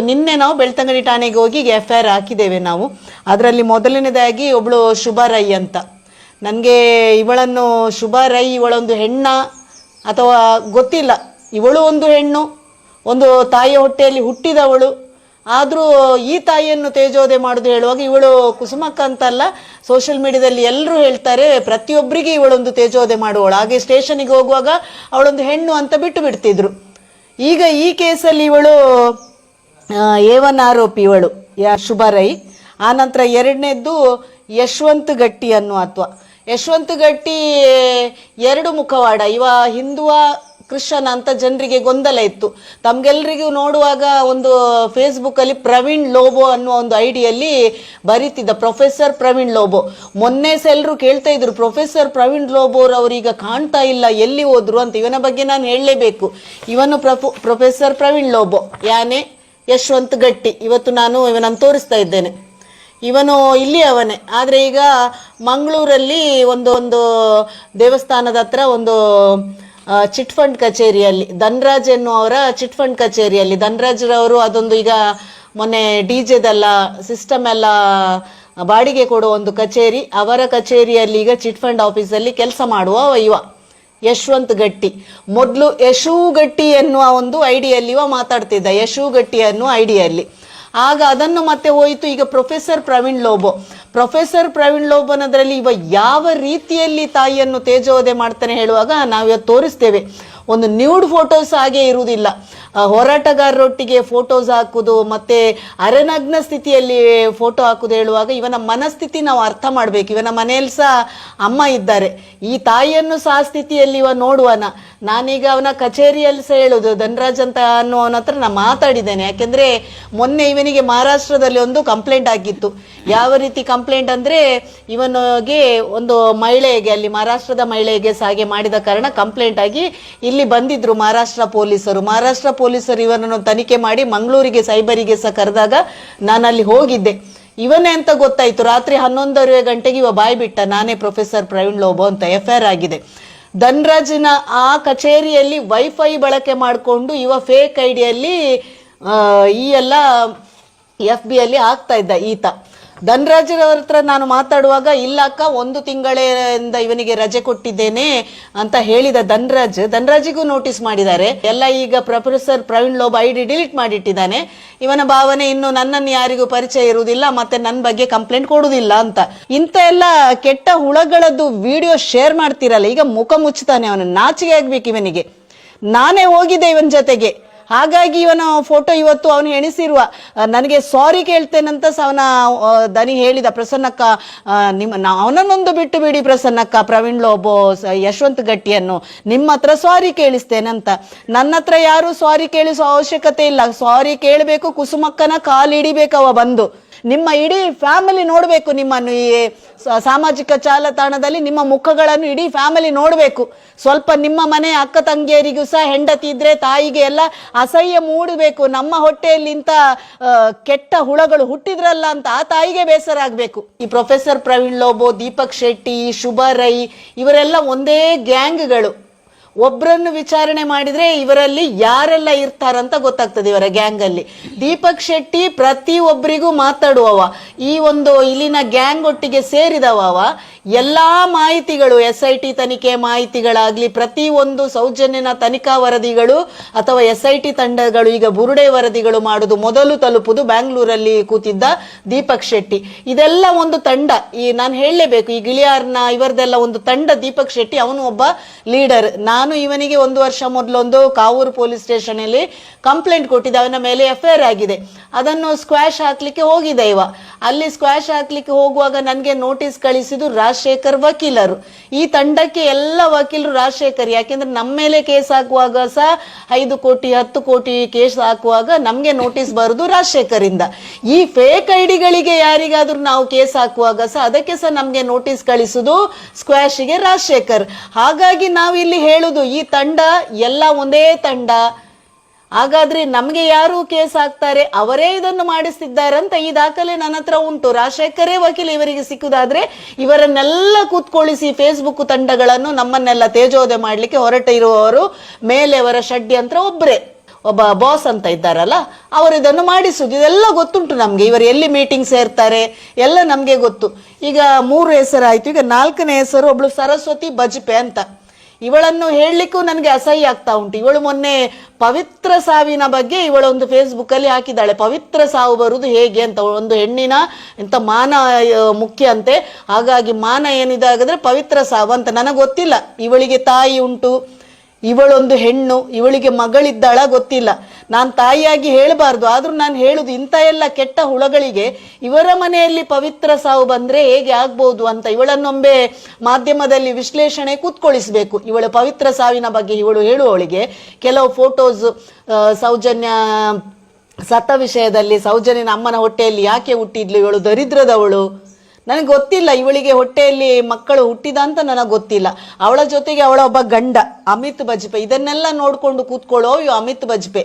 ನಿನ್ನೆ ನಾವು ಬೆಳ್ತಂಗಡಿ ಠಾಣೆಗೆ ಹೋಗಿ ಎಫ್ ಐ ಆರ್ ಹಾಕಿದ್ದೇವೆ ನಾವು. ಅದರಲ್ಲಿ ಮೊದಲನೇದಾಗಿ ಒಬ್ಳು ಶುಭ ರೈ ಅಂತ. ನನಗೆ ಇವಳನ್ನು ಶುಭ ರೈ ಇವಳೊಂದು ಹೆಣ್ಣ ಅಥವಾ ಗೊತ್ತಿಲ್ಲ. ಇವಳು ಒಂದು ಹೆಣ್ಣು, ಒಂದು ತಾಯಿಯ ಹೊಟ್ಟೆಯಲ್ಲಿ ಹುಟ್ಟಿದವಳು. ಆದರೂ ಈ ತಾಯಿಯನ್ನು ತೇಜೋದೆ ಮಾಡೋದು ಹೇಳುವಾಗ ಇವಳು ಕುಸುಮಕ್ಕ ಅಂತಲ್ಲ ಸೋಷಿಯಲ್ ಮೀಡಿಯಾದಲ್ಲಿ ಎಲ್ಲರೂ ಹೇಳ್ತಾರೆ ಪ್ರತಿಯೊಬ್ಬರಿಗೆ ಇವಳೊಂದು ತೇಜೋದೆ ಮಾಡುವವಳು ಹಾಗೆ ಸ್ಟೇಷನಿಗೆ ಹೋಗುವಾಗ ಅವಳೊಂದು ಹೆಣ್ಣು ಅಂತ ಬಿಟ್ಟು ಬಿಡ್ತಿದ್ರು. ಈಗ ಈ ಕೇಸಲ್ಲಿ ಇವಳು ಏವನ್ ಆರೋಪಿ ಇವಳು ಯಾ, ಶುಭರೈ. ಆನಂತರ ಎರಡನೇದ್ದು ಯಶವಂತ್ ಗಟ್ಟಿ ಅನ್ನುವ ಅಥವಾ ಯಶವಂತ್ ಗಟ್ಟಿ ಎರಡು ಮುಖವಾಡ, ಇವ ಹಿಂದುವ ಕ್ರಿಶ್ಚನ್ ಅಂತ ಜನರಿಗೆ ಗೊಂದಲ ಇತ್ತು. ತಮ್ಗೆಲ್ರಿಗೂ ನೋಡುವಾಗ ಒಂದು ಫೇಸ್ಬುಕ್ಕಲ್ಲಿ ಪ್ರವೀಣ್ ಲೋಬೋ ಅನ್ನುವ ಒಂದು ಐಡಿಯಲ್ಲಿ ಬರೀತಿದ್ದ ಪ್ರೊಫೆಸರ್ ಪ್ರವೀಣ್ ಲೋಬೋ. ಮೊನ್ನೆ ಎಲ್ಲರೂ ಕೇಳ್ತಾ ಇದ್ರು, ಪ್ರೊಫೆಸರ್ ಪ್ರವೀಣ್ ಲೋಬೋ ಅವರೀಗ ಕಾಣ್ತಾ ಇಲ್ಲ, ಎಲ್ಲಿ ಹೋದ್ರು? ಅಂತ. ಇವನ ಬಗ್ಗೆ ನಾನು ಹೇಳಲೇಬೇಕು. ಇವನು ಪ್ರೊಫು, ಪ್ರೊಫೆಸರ್ ಪ್ರವೀಣ್ ಲೋಬೋ. ಯಾನೆ? ಯಶವಂತ್ ಗಟ್ಟಿ ಇವತ್ತು ನಾನು ಇವನನ್ನು ತೋರಿಸ್ತಾ ಇದ್ದೇನೆ. ಇವನು ಇಲ್ಲಿ ಅವನೇ. ಆದರೆ ಈಗ ಮಂಗಳೂರಲ್ಲಿ ಒಂದು ಒಂದು ದೇವಸ್ಥಾನದ ಹತ್ರ ಒಂದು ಚಿಟ್ ಫಂಡ್ ಕಚೇರಿಯಲ್ಲಿ, ಧನ್ರಾಜ್ ಎನ್ನುವರ ಚಿಟ್ ಫಂಡ್ ಕಚೇರಿಯಲ್ಲಿ. ಧನ್ರಾಜ್ರವರು ಅದೊಂದು ಈಗ ಮೊನ್ನೆ ಡಿ ಜೆದೆಲ್ಲ ಸಿಸ್ಟಮ್ ಎಲ್ಲ ಬಾಡಿಗೆ ಕೊಡುವ ಒಂದು ಕಚೇರಿ. ಅವರ ಕಚೇರಿಯಲ್ಲಿ ಈಗ ಚಿಟ್ ಫಂಡ್ ಆಫೀಸಲ್ಲಿ ಕೆಲಸ ಮಾಡುವ ಇವ. ಯಶವಂತ್ ಗಟ್ಟಿ ಮೊದಲು ಯಶು ಗಟ್ಟಿ ಎನ್ನುವ ಒಂದು ಐಡಿಯಲ್ಲಿ ಮಾತಾಡ್ತಿದ್ದ ಯಶು ಗಟ್ಟಿ ಅನ್ನುವ ಐಡಿಯಲ್ಲಿ. ಆಗ ಅದನ್ನು ಮತ್ತೆ ಹೋಯಿತು ಈಗ ಪ್ರೊಫೆಸರ್ ಪ್ರವೀಣ್ ಲೋಬೋ. ಪ್ರೊಫೆಸರ್ ಪ್ರವೀಣ್ ಲೋಬೋನದ್ರಲ್ಲಿ ಇವ ಯಾವ ರೀತಿಯಲ್ಲಿ ತಾಯಿಯನ್ನು ತೇಜೋದೆ ಮಾಡ್ತಾನೆ ಹೇಳುವಾಗ ನಾವು ತೋರಿಸ್ತೇವೆ. ಒಂದು ನ್ಯೂಡ್ ಫೋಟೋಸ್ ಹಾಗೆ ಇರುವುದಿಲ್ಲ. ಹೋರಾಟಗಾರರೊಟ್ಟಿಗೆ ಫೋಟೋಸ್ ಹಾಕುದು ಮತ್ತೆ ಅರೆನಗ್ನ ಸ್ಥಿತಿಯಲ್ಲಿ ಫೋಟೋ ಹಾಕುದು ಹೇಳುವಾಗ ಇವನ ಮನಸ್ಥಿತಿ ನಾವು ಅರ್ಥ ಮಾಡ್ಬೇಕು. ಇವನ ಮನೆಯಲ್ಲಿ ಸಹ ಅಮ್ಮ ಇದ್ದಾರೆ. ಈ ತಾಯಿಯನ್ನು ಸಹ ಸ್ಥಿತಿಯಲ್ಲಿ ಇವ ನೋಡುವನ. ನಾನೀಗ ಅವನ ಕಚೇರಿಯಲ್ಲಿ ಸಹ ಹೇಳುದು, ಧನರಾಜ್ ಅಂತ ಅನ್ನುವನ ಹತ್ರ ನಾನು ಮಾತಾಡಿದ್ದೇನೆ. ಯಾಕೆಂದ್ರೆ ಮೊನ್ನೆ ಇವನಿಗೆ ಮಹಾರಾಷ್ಟ್ರದಲ್ಲಿ ಒಂದು ಕಂಪ್ಲೇಂಟ್ ಆಗಿತ್ತು. ಯಾವ ರೀತಿ ಕಂಪ್ಲೇಂಟ್ ಅಂದ್ರೆ ಇವನಿಗೆ ಒಂದು ಮಹಿಳೆಗೆ, ಅಲ್ಲಿ ಮಹಾರಾಷ್ಟ್ರದ ಮಹಿಳೆಗೆ ಸಾಗೆ ಮಾಡಿದ ಕಾರಣ ಕಂಪ್ಲೇಂಟ್ ಆಗಿ ಇಲ್ಲಿ ಬಂದಿದ್ರು ಮಹಾರಾಷ್ಟ್ರ ಪೊಲೀಸರು. ಮಹಾರಾಷ್ಟ್ರ ಪೊಲೀಸರು ಇವನನ್ನು ತನಿಖೆ ಮಾಡಿ ಮಂಗಳೂರಿಗೆ, ಸೈಬರಿಗೆ ಸಹ ಕರೆದಾಗ ನಾನು ಅಲ್ಲಿ ಹೋಗಿದ್ದೆ. ಇವನೇ ಅಂತ ಗೊತ್ತಾಯಿತು. ರಾತ್ರಿ ಹನ್ನೊಂದೂವರೆ ಗಂಟೆಗೆ ಇವ ಬಾಯ್ ಬಿಟ್ಟ. ನಾನೇ ಪ್ರೊಫೆಸರ್ ಪ್ರವೀಣ್ ಲೋಬೋ ಅಂತ ಎಫ್ ಆರ್ ಆಗಿದೆ. ಧನ್ರಾಜ್ನ ಆ ಕಚೇರಿಯಲ್ಲಿ ವೈಫೈ ಬಳಕೆ ಮಾಡಿಕೊಂಡು ಇವ ಫೇಕ್ ಐಡಿಯಲ್ಲಿ ಈ ಎಲ್ಲ ಎಫ್ ಬಿ ಅಲ್ಲಿ ಆಗ್ತಾ ಇದ್ದ ಈತ. ಧನರಾಜರವ್ರ ಹತ್ರ ನಾನು ಮಾತಾಡುವಾಗ ಇಲ್ಲ ಅಕ್ಕ ಒಂದು ತಿಂಗಳಿಂದ ಇವನಿಗೆ ರಜೆ ಕೊಟ್ಟಿದ್ದೇನೆ ಅಂತ ಹೇಳಿದ ಧನರಾಜ್, ಧನರಾಜಿಗೂ ನೋಟಿಸ್ ಮಾಡಿದ್ದಾರೆ. ಎಲ್ಲ ಈಗ professor Praveen Lobo I D delete ಮಾಡಿಟ್ಟಿದ್ದಾನೆ. ಇವನ ಭಾವನೆ ಇನ್ನು ನನ್ನನ್ನು ಯಾರಿಗೂ ಪರಿಚಯ ಇರುವುದಿಲ್ಲ, ಮತ್ತೆ ನನ್ನ ಬಗ್ಗೆ ಕಂಪ್ಲೇಂಟ್ ಕೊಡುವುದಿಲ್ಲ ಅಂತ. ಇಂಥ ಎಲ್ಲ ಕೆಟ್ಟ ಹುಳಗಳದ್ದು ವಿಡಿಯೋ ಶೇರ್ ಮಾಡ್ತಿರಲ್ಲ, ಈಗ ಮುಖ ಮುಚ್ಚುತ್ತಾನೆ ಅವನು ನಾಚಿಗೆ ಆಗ್ಬೇಕು ಇವನಿಗೆ. ನಾನೇ ಹೋಗಿದ್ದೆ ಇವನ್ ಜೊತೆಗೆ. ಹಾಗಾಗಿ ಇವನ ಫೋಟೋ ಇವತ್ತು ಅವನು ಎಣಿಸಿರುವ ನನಗೆ ಸಾರಿ ಕೇಳ್ತೇನಂತ ಅವನ ದನಿ ಹೇಳಿದ ಪ್ರಸನ್ನಕ್ಕ ನಿಮ್ಮ ಅವನನ್ನೊಂದು ಬಿಟ್ಟು ಬಿಡಿ ಪ್ರಸನ್ನಕ್ಕ, ಪ್ರವೀಣ್ ಲೋಬೋ ಯಶವಂತ್ ಗಟ್ಟಿಯನ್ನು ನಿಮ್ಮ ಹತ್ರ ಸಾರಿ ಕೇಳಿಸ್ತೇನಂತ ನನ್ನ ಹತ್ರ ಯಾರು ಸಾರಿ ಕೇಳಿಸೋ ಅವಶ್ಯಕತೆ ಇಲ್ಲ. ಸಾರಿ ಕೇಳಬೇಕು, ಕುಸುಮಕ್ಕನ ಕಾಲಿಡಿಬೇಕವ ಬಂದು. ನಿಮ್ಮ ಇಡೀ ಫ್ಯಾಮಿಲಿ ನೋಡಬೇಕು ನಿಮ್ಮನ್ನು ಈ ಸಾಮಾಜಿಕ ಜಾಲತಾಣದಲ್ಲಿ ನಿಮ್ಮ ಮುಖಗಳನ್ನು ಇಡೀ ಫ್ಯಾಮಿಲಿ ನೋಡಬೇಕು. ಸ್ವಲ್ಪ ನಿಮ್ಮ ಮನೆ ಅಕ್ಕ ತಂಗಿಯರಿಗೂ ಸಹ ಹೆಂಡತಿ ಇದ್ರೆ ತಾಯಿಗೆ ಎಲ್ಲ ಅಸಹ್ಯ ಮೂಡಬೇಕು. ನಮ್ಮ ಹೊಟ್ಟೆಯಲ್ಲಿ ಇಂಥ ಕೆಟ್ಟ ಹುಳಗಳು ಹುಟ್ಟಿದ್ರಲ್ಲ ಅಂತ ಆ ತಾಯಿಗೆ ಬೇಸರ ಆಗಬೇಕು. ಈ ಪ್ರೊಫೆಸರ್ ಪ್ರವೀಣ್ ಲೋಬೋ, ದೀಪಕ್ ಶೆಟ್ಟಿ, ಶುಭ ರೈ, ಇವರೆಲ್ಲ ಒಂದೇ ಗ್ಯಾಂಗ್ಗಳು. ಒಬ್ಬರನ್ನು ವಿಚಾರಣೆ ಮಾಡಿದ್ರೆ ಇವರಲ್ಲಿ ಯಾರೆಲ್ಲ ಇರ್ತಾರಂತ ಗೊತ್ತಾಗ್ತದೆ ಇವರ ಗ್ಯಾಂಗ್ ಅಲ್ಲಿ ದೀಪಕ್ ಶೆಟ್ಟಿ ಪ್ರತಿ ಒಬ್ಬರಿಗೂ ಮಾತಾಡುವವ. ಈ ಒಂದು ಇಲ್ಲಿನ ಗ್ಯಾಂಗ್ ಒಟ್ಟಿಗೆ ಸೇರಿದವ ಎಲ್ಲಾ ಮಾಹಿತಿಗಳು ಎಸ್ ಐ ಟಿ ತನಿಖೆ ಮಾಹಿತಿಗಳಾಗಲಿ ಪ್ರತಿಯೊಂದು ಸೌಜನ್ಯನ ತನಿಖಾ ವರದಿಗಳು ಅಥವಾ ಎಸ್ ಐ ಟಿ ತಂಡಗಳು, ಈಗ ಬುರುಡೆ ವರದಿಗಳು ಮಾಡುದು ಮೊದಲು ತಲುಪುದು ಬ್ಯಾಂಗ್ಳೂರಲ್ಲಿ ಕೂತಿದ್ದ ದೀಪಕ್ ಶೆಟ್ಟಿ. ಇದೆಲ್ಲ ಒಂದು ತಂಡ. ಈ ನಾನು ಹೇಳಲೇಬೇಕು, ಈ ಗಿಳಿಯಾರ್ನ, ಇವರದೆಲ್ಲ ಒಂದು ತಂಡ ದೀಪಕ್ ಶೆಟ್ಟಿ. ಅವನು ಒಬ್ಬ ಲೀಡರ್. ನಾನು ಇವನಿಗೆ ಒಂದು ವರ್ಷ ಮೊದಲೊಂದು ಕಾವೂರು ಪೊಲೀಸ್ ಸ್ಟೇಷನ್ ಅಲ್ಲಿ ಕಂಪ್ಲೇಂಟ್ ಕೊಟ್ಟಿದ್ದೆ. ಅವನ ಮೇಲೆ ಎಫ್ ಐ ಆಗಿದೆ. ಅದನ್ನು ಸ್ಕ್ವಾಶ್ ಹಾಕ್ಲಿಕ್ಕೆ ಹೋಗಿದೆ ಇವ. ಅಲ್ಲಿ ಸ್ಕ್ವಾಶ್ ಹಾಕ್ಲಿಕ್ಕೆ ಹೋಗುವಾಗ ನನಗೆ ನೋಟಿಸ್ ಕಳಿಸಿದ್ದು ರಾಜಶೇಖರ್ ವಕೀಲರು. ಈ ತಂಡಕ್ಕೆ ಎಲ್ಲ ವಕೀಲರು ರಾಜಶೇಖರ್, ಯಾಕೆಂದ್ರೆ ನಮ್ಮ ಮೇಲೆ ಕೇಸ್ ಹಾಕುವಾಗ ಸಹ ಐದು ಕೋಟಿ, ಹತ್ತು ಕೋಟಿ ಕೇಸ್ ಹಾಕುವಾಗ ನಮಗೆ ನೋಟಿಸ್ ಬರುದು ರಾಜಶೇಖರ್ ಇಂದ ಈ ಫೇಕ್ ಐಡಿಗಳಿಗೆ ಯಾರಿಗಾದ್ರೂ ನಾವು ಕೇಸ್ ಹಾಕುವಾಗ ಸಹ ಅದಕ್ಕೆ ಸಹ ನಮಗೆ ನೋಟಿಸ್ ಕಳಿಸುದು ಸ್ಕ್ವಾಶಿಗೆ ರಾಜಶೇಖರ್. ಹಾಗಾಗಿ ನಾವು ಇಲ್ಲಿ ಹೇಳುದು, ಈ ತಂಡ ಎಲ್ಲ ಒಂದೇ ತಂಡ. ಹಾಗಾದ್ರೆ ನಮಗೆ ಯಾರು ಕೇಸ್ ಹಾಕ್ತಾರೆ? ಅವರೇ ಇದನ್ನು ಮಾಡಿಸ್ತಿದ್ದಾರೆ ಅಂತ ಈ ದಾಖಲೆ ನನ್ನ ಹತ್ರ ಉಂಟು. ರಾಜಶೇಖರೇ ವಕೀಲ ಇವರಿಗೆ ಸಿಕ್ಕುದಾದ್ರೆ ಇವರನ್ನೆಲ್ಲ ಕೂತ್ಕೊಳ್ಳಿಸಿ ಫೇಸ್ಬುಕ್ ತಂಡಗಳನ್ನು ನಮ್ಮನ್ನೆಲ್ಲ ತೇಜೋದೆ ಮಾಡ್ಲಿಕ್ಕೆ ಹೊರಟ ಇರುವವರು ಮೇಲೆ ಅವರ ಷಡ್ಯಂತ್ರ ಒಬ್ಬರೇ ಒಬ್ಬ ಬಾಸ್ ಅಂತ ಇದ್ದಾರಲ್ಲ, ಅವರು ಇದನ್ನು ಮಾಡಿಸುದು ಇದೆಲ್ಲ ಗೊತ್ತುಂಟು ನಮಗೆ. ಇವರು ಎಲ್ಲಿ ಮೀಟಿಂಗ್ ಸೇರ್ತಾರೆ? ಎಲ್ಲ ನಮಗೆ ಗೊತ್ತು. ಈಗ ಮೂರು ಹೆಸರಾಯಿತು. ಈಗ ನಾಲ್ಕನೇ ಹೆಸರು ಒಬ್ಳು ಸರಸ್ವತಿ ಬಜ್ಪೆ ಅಂತ. ಇವಳನ್ನು ಹೇಳಲಿಕ್ಕೂ ನನಗೆ ಅಸಹ್ಯ ಆಗ್ತಾ ಉಂಟು. ಇವಳು ಮೊನ್ನೆ ಪವಿತ್ರ ಸಾವಿನ ಬಗ್ಗೆ ಇವಳೊಂದು ಫೇಸ್ಬುಕ್ಕಲ್ಲಿ ಹಾಕಿದ್ದಾಳೆ. ಪವಿತ್ರ ಸಾವು ಬರುವುದು ಹೇಗೆ ಅಂತ ಒಂದು ಹೆಣ್ಣಿನ ಎಂಥ ಮಾನ ಮುಖ್ಯ ಅಂತೆ. ಹಾಗಾಗಿ ಮಾನ ಏನಿದೆ ಹಾಗಾದರೆ ಪವಿತ್ರ ಸಾವು ಅಂತ ನನಗೆ ಗೊತ್ತಿಲ್ಲ. ಇವಳಿಗೆ ತಾಯಿ ಉಂಟು, ಇವಳೊಂದು ಹೆಣ್ಣು, ಇವಳಿಗೆ ಮಗಳಿದ್ದಾಳ ಗೊತ್ತಿಲ್ಲ. ನಾನು ತಾಯಿಯಾಗಿ ಹೇಳಬಾರ್ದು, ಆದರೂ ನಾನು ಹೇಳುದು ಇಂಥ ಎಲ್ಲ ಕೆಟ್ಟ ಹುಳಗಳಿಗೆ ಇವರ ಮನೆಯಲ್ಲಿ ಪವಿತ್ರ ಸಾವು ಬಂದರೆ ಹೇಗೆ ಆಗ್ಬೋದು ಅಂತ ಇವಳನ್ನೊಮ್ಮೆ ಮಾಧ್ಯಮದಲ್ಲಿ ವಿಶ್ಲೇಷಣೆ ಕೂತ್ಕೊಳಿಸಬೇಕು. ಇವಳು ಪವಿತ್ರ ಸಾವಿನ ಬಗ್ಗೆ ಇವಳು ಹೇಳುವವಳಿಗೆ ಕೆಲವು ಫೋಟೋಸ್ ಸೌಜನ್ಯ, ಸತ್ತ ವಿಷಯದಲ್ಲಿ ಸೌಜನ್ಯನ ಅಮ್ಮನ ಹೊಟ್ಟೆಯಲ್ಲಿ ಯಾಕೆ ಹುಟ್ಟಿದ್ಲು, ಇವಳು ದರಿದ್ರದವಳು? ನನಗೆ ಗೊತ್ತಿಲ್ಲ ಇವಳಿಗೆ ಹೊಟ್ಟೆಯಲ್ಲಿ ಮಕ್ಕಳು ಹುಟ್ಟಿದ ಅಂತ ನನಗೆ ಗೊತ್ತಿಲ್ಲ. ಅವಳ ಜೊತೆಗೆ ಅವಳ ಒಬ್ಬ ಗಂಡ, ಅಮಿತ್ ಬಜ್ಪೆ, ಇದನ್ನೆಲ್ಲ ನೋಡ್ಕೊಂಡು ಕೂತ್ಕೊಳ್ಳೋ ಇವ ಅಮಿತ್ ಬಜ್ಪೆ.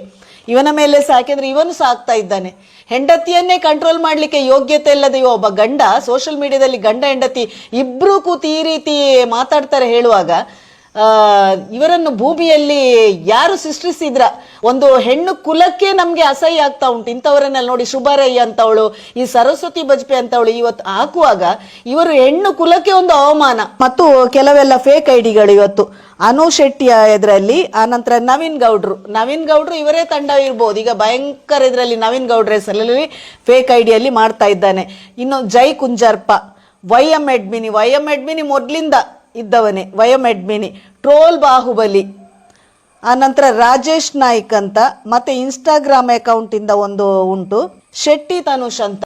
ಇವನ ಮೇಲೆ ಸಾಕಿದ್ರೆ ಇವನು ಸಾಕ್ತಾ ಇದ್ದಾನೆ. ಹೆಂಡತಿಯನ್ನೇ ಕಂಟ್ರೋಲ್ ಮಾಡ್ಲಿಕ್ಕೆ ಯೋಗ್ಯತೆ ಇಲ್ಲದೆ ಇವ ಒಬ್ಬ ಗಂಡ ಸೋಷಿಯಲ್ ಮೀಡಿಯಾದಲ್ಲಿ ಗಂಡ, ಹೆಂಡತಿ ಇಬ್ರು ಕೂತು ಈ ರೀತಿ ಮಾತಾಡ್ತಾರೆ ಹೇಳುವಾಗ ಇವರನ್ನು ಭೂಮಿಯಲ್ಲಿ ಯಾರು ಸೃಷ್ಟಿಸಿದ್ರ? ಒಂದು ಹೆಣ್ಣು ಕುಲಕ್ಕೆ ನಮಗೆ ಅಸಹ್ಯ ಆಗ್ತಾ ಉಂಟು. ಇಂಥವರನ್ನೆಲ್ಲ ನೋಡಿ ಶುಭರಯ್ಯ ಅಂತವಳು, ಈ ಸರಸ್ವತಿ ಬಜ್ಪೆ ಅಂತವಳು ಇವತ್ತು ಹಾಕುವಾಗ ಇವರು ಹೆಣ್ಣು ಕುಲಕ್ಕೆ ಒಂದು ಅವಮಾನ. ಮತ್ತು ಕೆಲವೆಲ್ಲ ಫೇಕ್ ಐಡಿಗಳು ಇವತ್ತು. ಅನು ಶೆಟ್ಟಿಯ ಇದರಲ್ಲಿ ಆನಂತರ ನವೀನ್ ಗೌಡ್ರು. ನವೀನ್ ಗೌಡ್ರು ಇವರೇ ತಂಡ ಇರ್ಬೋದು. ಈಗ ಭಯಂಕರ ಇದರಲ್ಲಿ ನವೀನ್ ಗೌಡ್ರ ಹೆಸರಲ್ಲಿ ಫೇಕ್ ಐಡಿಯಲ್ಲಿ ಮಾಡ್ತಾ ಇದ್ದಾನೆ. ಇನ್ನು Jai Kunjarpa, Y M admin. Y M admin ಮೊದಲಿಂದ ಇದ್ದವನೇ Y M admin troll Baahubali. ಆನಂತರ ರಾಜೇಶ್ ನಾಯ್ಕ್ ಅಂತ, ಮತ್ತೆ ಇನ್ಸ್ಟಾಗ್ರಾಮ್ ಅಕೌಂಟ್ ಇಂದ ಒಂದು ಉಂಟು, ಶೆಟ್ಟಿ ತನುಷ್ ಅಂತ.